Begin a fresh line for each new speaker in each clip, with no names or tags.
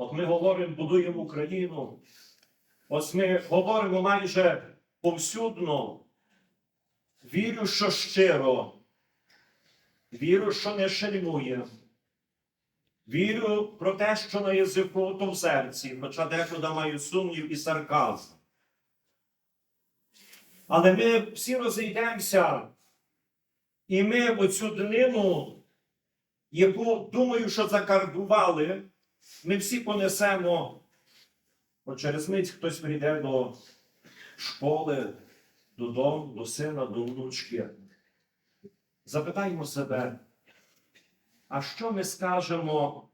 От ми говоримо, будуємо Україну. Ось ми говоримо майже повсюдно. Вірю, що щиро. Вірю, що не шельмує. Вірю про те, що на язику, то в серці, хоча декуди маю сумнів і сарказм. Але ми всі розійдемося, і ми оцю днину, яку думаю, що закарбували, ми всі понесемо. Бо через мить хтось прийде до школи, додому, до сина, до внучки. Запитаємо себе, а що ми скажемо,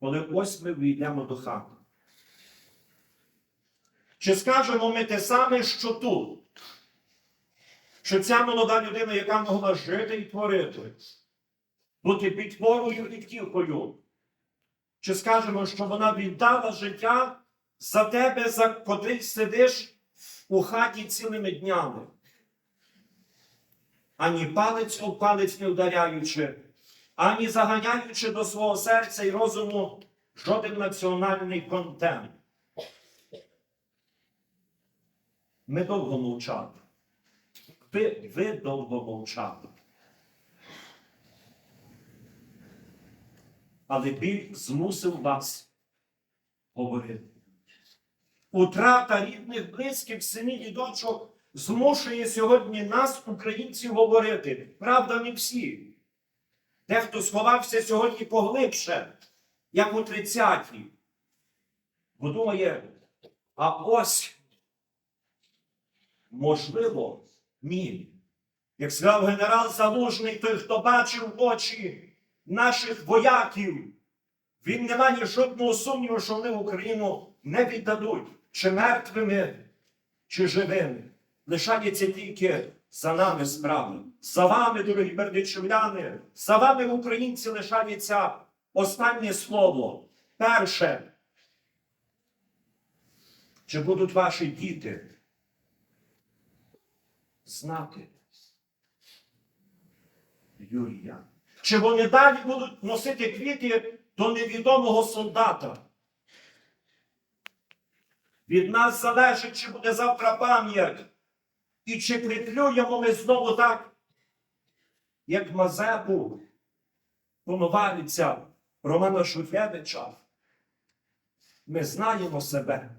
коли ось ми війдемо до хати? Чи скажемо ми те саме, що тут? Що ця молода людина, яка могла жити і творити, бути підпорою і втіхою? Чи скажемо, що вона віддала життя за тебе, за котрий сидиш у хаті цілими днями? Ані палець об палець не вдаряючи, ані заганяючи до свого серця і розуму жоден національний контент. Ми довго мовчали. Ви, ви довго мовчали. Але біль змусив вас говорити. Утрата рідних, близьких, синів і дочок змушує сьогодні нас, українців, говорити. Правда, не всі. Дехто сховався сьогодні поглибше, як у 30-ті. Бо думає, а ось, можливо, ні. Як сказав генерал Залужний, той, хто бачив очі наших вояків, він не має жодного сумніву, що вони Україну не віддадуть, чи мертвими, чи живими. Лишається тільки за нами справи. За вами, дорогі бердичівляни, за вами, українці, лишається останнє слово. Перше. Чи будуть ваші діти знати Юрія? Чи вони далі будуть носити квіти до невідомого солдата? Від нас залежить, чи буде завтра пам'ять, і чи притлюємо ми знову так, як Мазепу Коновалиця Романа Шухевича. Ми знаємо себе.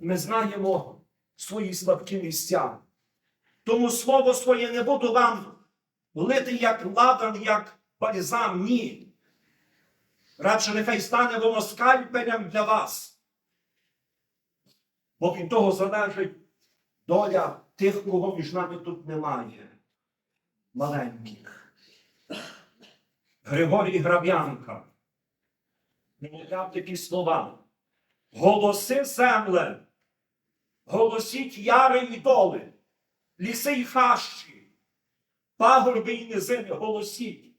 Ми знаємо свої слабкі місця. Тому слово своє не буду вам лити як ладан, як бальзам, ні. Радше нехай стане воно скальпелем для вас. Бо від того залежить доля тих, кого між нами тут немає. Маленьких. Григорій Граб'янка. Немовляв такі слова. Голоси земле, голосіть яри і доли, ліси й хащі, пагорби й низини голосіть,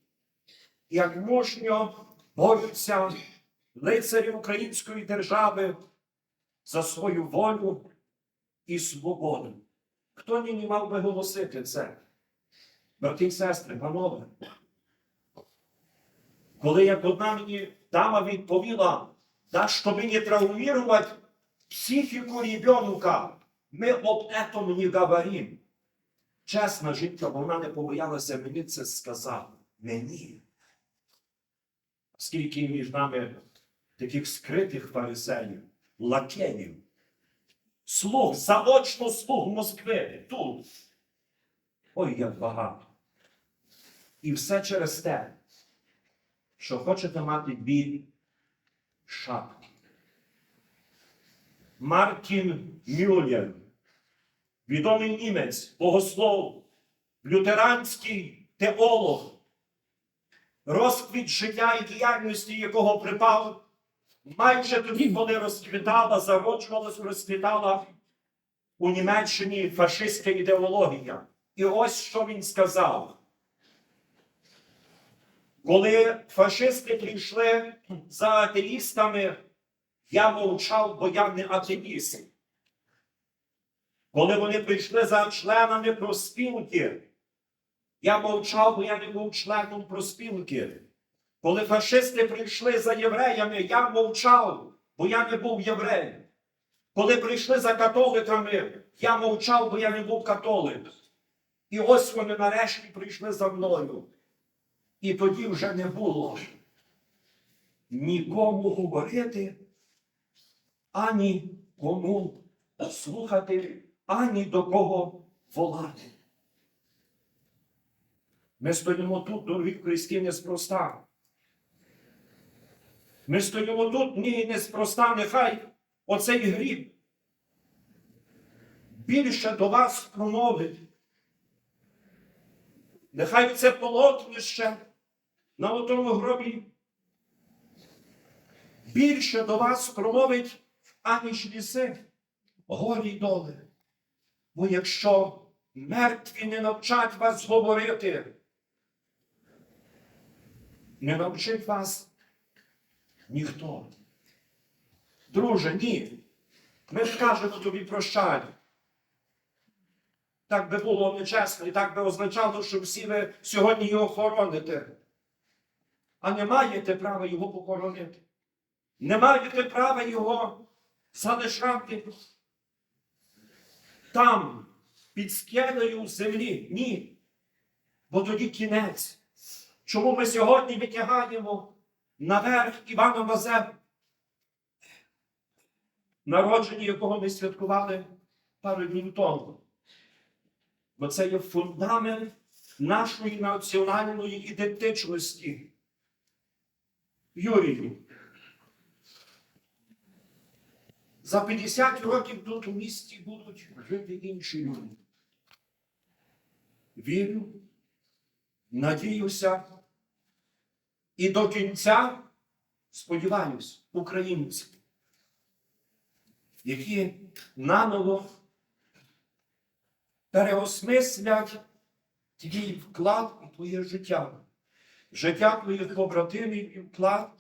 як мужньо борються лицарі української держави за свою волю і свободу. Хто нині мав би голосити це? Брати і сестри, панове. Коли як одна мені дама відповіла, да, щоб не травмировать психику ребенка, ми об этом не говорим. Чесна жінка, вона не побоялася мені це сказати. Мені. Скільки між нами таких скритих фарисеїв, лакеїв, слуг, заочно слуг Москви тут. Ой, як багато. І все через те, що хочете мати дві шапки. Мартін Мюллер, відомий німець, богослов, лютеранський теолог, розквіт життя і діяльності якого припав майже тоді, коли розквітала, зароджувалась, розквітала у Німеччині фашистська ідеологія. І ось що він сказав. Коли фашисти прийшли за атеїстами, я мовчав, бо я не атеїст. Коли вони прийшли за членами проспілки, я мовчав, бо я не був членом проспілки. Коли фашисти прийшли за євреями, я мовчав, бо я не був євреєм. Коли прийшли за католиками, я мовчав, бо я не був католик. І ось вони нарешті прийшли за мною. І тоді вже не було нікому говорити, ані кому слухати, ані до кого волати. Ми стоїмо тут, дорогі христі, неспроста. Ми стоїмо тут, ні, неспроста, нехай оцей гріб більше до вас промовить. Нехай це полотнище на отому гробі більше до вас промовить, аніж ліси, горі й доли. Бо якщо мертві не навчать вас говорити, не навчить вас ніхто. Друже, ні. Ми скажемо тобі прощай. Так би було нечесно, і так би означало, що всі ви сьогодні його хороните. А не маєте права його похоронити. Не маєте права його залишати там, під скелею землі. Ні. Бо тоді кінець. Чому ми сьогодні витягаємо наверх Івана Мазепу, народження якого ми святкували пару днів тому? Бо це є фундамент нашої національної ідентичності. Юрію, за 50 років тут у місті будуть жити інші люди. Вірю, надіюся, і до кінця сподіваюсь, українці, які наново переосмислять твій вклад у твоє життя, життя твоїх побратимів і вклад,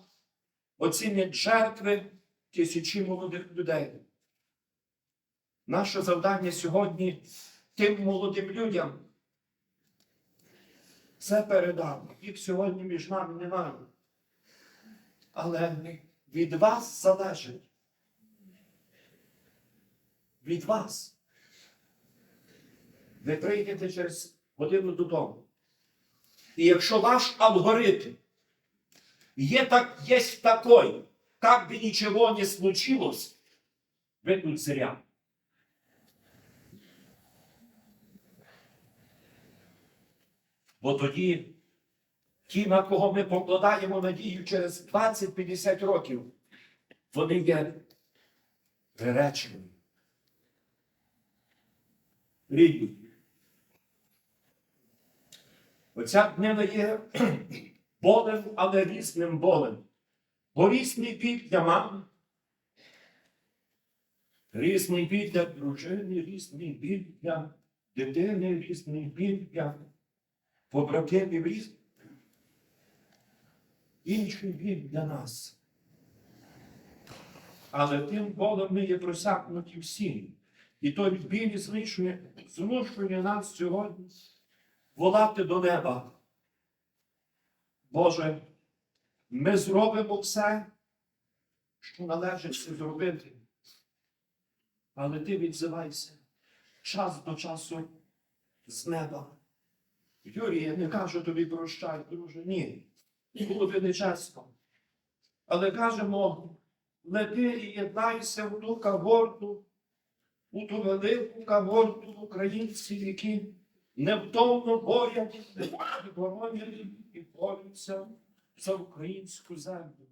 оцінять жертви тисячі молодих людей. Наше завдання сьогодні тим молодим людям це передати. Їх сьогодні між нами немає. Але від вас залежить. Від вас. Ви прийдете через годину додому. І якщо ваш алгоритм є так, есть такой, как бы ничего не случилось, ви тут зря. Бо тоді ті, на кого ми покладаємо надію через 20-50 років, вони є приречені. Рідні. Оця книга є болем, але різним болем. Бо різний біль для мами, різний біль для дружини, різний біль для дитини, різний біль для побратимів, різний. Інший біль для нас. Але тим болем ми є просякнуті всі. І той біль змушує, змушує нас сьогодні волати до неба. Боже, ми зробимо все, що належить зробити. Але ти відзивайся час до часу з неба. Юрій, я не кажу тобі прощай, друже, ні. Було би нечесно. Але кажемо, лети і єднайся в ту кагорту, у ту велику кагорту українців, які невтомно борять і боронять і борються за українську землю.